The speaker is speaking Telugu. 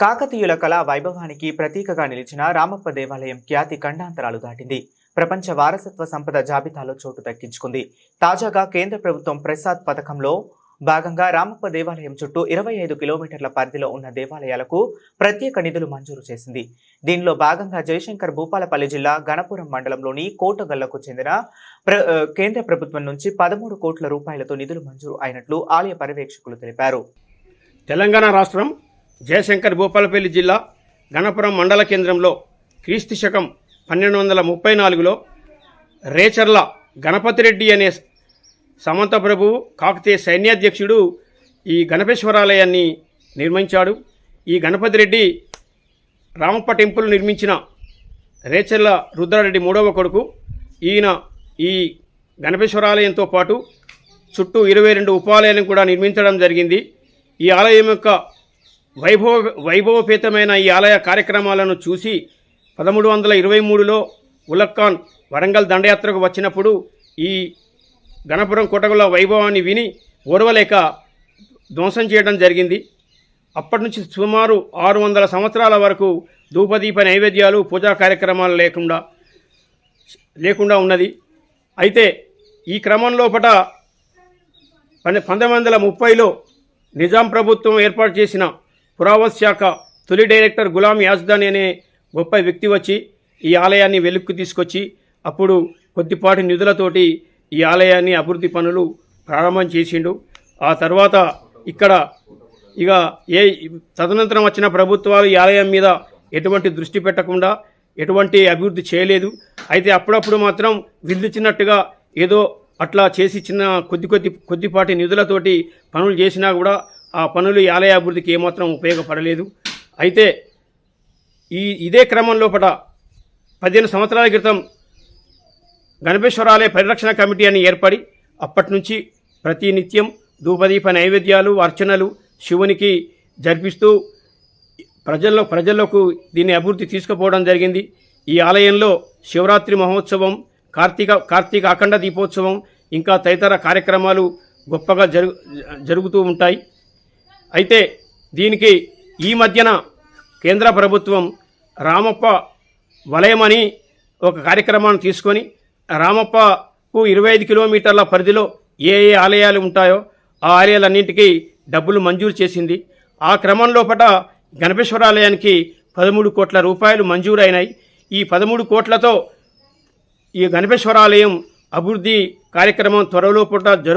కాకతీయుల కళా వైభవానికి ప్రతీకగా నిలిచిన రామప్ప దేవాలయం ఖ్యాతి ఖండాంతరాలు దాటింది. ప్రపంచ వారసత్వ సంపద జాబితాలో చోటు దక్కించుకుంది. తాజాగా కేంద్ర ప్రభుత్వం ప్రసాద్ పథకంలో భాగంగా రామప్ప దేవాలయం చుట్టూ ఇరవై ఐదు కిలోమీటర్ల పరిధిలో ఉన్న దేవాలయాలకు ప్రత్యేక నిధులు మంజూరు చేసింది. దీనిలో భాగంగా జయశంకర్ భూపాలపల్లి జిల్లా గణపురం మండలంలోని కోటగల్లకు చెందిన ప్ర కేంద్ర ప్రభుత్వం నుంచి పదమూడు కోట్ల రూపాయలతో నిధులు మంజూరు అయినట్లు ఆలయ పర్యవేక్షకులు తెలిపారు. తెలంగాణ రాష్ట్రం జయశంకర్ భూపాలపల్లి జిల్లా గణపురం మండల కేంద్రంలో క్రీస్తు శకం పన్నెండు వందల ముప్పై నాలుగులో రేచర్ల గణపతిరెడ్డి అనే సమంత ప్రభువు కాకతీయ సైన్యాధ్యక్షుడు ఈ గణపేశ్వరాలయాన్ని నిర్మించాడు. ఈ గణపతిరెడ్డి రామప్ప టెంపుల్ నిర్మించిన రేచర్ల రుద్రారెడ్డి మూడవ కొడుకు. ఈయన ఈ గణపేశ్వరాలయంతో పాటు చుట్టూ ఇరవై రెండు ఉపాలయాలను కూడా నిర్మించడం జరిగింది. ఈ ఆలయం యొక్క వైభవ వైభవపేతమైన ఈ ఆలయ కార్యక్రమాలను చూసి పదమూడు వందల ఇరవై మూడులో ఉలక్కాన్ వరంగల్ దండయాత్రకు వచ్చినప్పుడు ఈ గణపురం కోటగుల వైభవాన్ని విని ఓర్వలేక ధ్వంసం చేయడం జరిగింది. అప్పటి నుంచి సుమారు ఆరు వందల సంవత్సరాల వరకు ధూపదీప నైవేద్యాలు పూజా కార్యక్రమాలు లేకుండా లేకుండా ఉన్నది. అయితే ఈ క్రమంలోపట పంతొమ్మిది వందల ముప్పైలో నిజాం ప్రభుత్వం ఏర్పాటు చేసిన పురావత్ శాఖ తొలి డైరెక్టర్ గులాం యాజ్దాన్ అనే గొప్ప వ్యక్తి వచ్చి ఈ ఆలయాన్ని వెలుక్కు తీసుకొచ్చి అప్పుడు కొద్దిపాటి నిధులతోటి ఈ ఆలయాన్ని అభివృద్ధి పనులు ప్రారంభం చేసిండు. ఆ తర్వాత ఇక్కడ ఇక ఏ తదనంతరం వచ్చిన ప్రభుత్వాలు ఈ ఆలయం మీద ఎటువంటి దృష్టి పెట్టకుండా ఎటువంటి అభివృద్ధి చేయలేదు. అయితే అప్పుడప్పుడు మాత్రం విధించినట్టుగా ఏదో అట్లా చేసి చిన్న కొద్ది కొద్ది కొద్దిపాటి నిధులతోటి పనులు చేసినా కూడా ఆ పనులు ఆలయ అభివృద్ధికి ఏమాత్రం ఉపయోగపడలేదు. అయితే ఈ ఇదే క్రమం లోపల పదిహేను సంవత్సరాల క్రితం గణపేశ్వరాలయ పరిరక్షణ కమిటీ అని ఏర్పడి అప్పటి నుంచి ప్రతి నిత్యం ధూపదీప నైవేద్యాలు అర్చనలు శివునికి జరిపిస్తూ ప్రజల్లో ప్రజలకు దీన్ని అభివృద్ధి తీసుకుపోవడం జరిగింది. ఈ ఆలయంలో శివరాత్రి మహోత్సవం కార్తీక కార్తీక అఖండ దీపోత్సవం ఇంకా తదితర కార్యక్రమాలు గొప్పగా జరుగు జరుగుతూ ఉంటాయి. అయితే దీనికి ఈ మధ్యన కేంద్ర ప్రభుత్వం రామప్ప వలయమని ఒక కార్యక్రమాన్ని తీసుకొని రామప్పకు ఇరవై ఐదు కిలోమీటర్ల పరిధిలో ఏ ఏ ఆలయాలు ఉంటాయో ఆ ఆలయాలన్నింటికీ డబ్బులు మంజూరు చేసింది. ఆ క్రమంలోపట గణపేశ్వరాలయానికి పదమూడు కోట్ల రూపాయలు మంజూరైనాయి. ఈ పదమూడు కోట్లతో ఈ గణపేశ్వరాలయం అభివృద్ధి కార్యక్రమం త్వరలో పూట జరు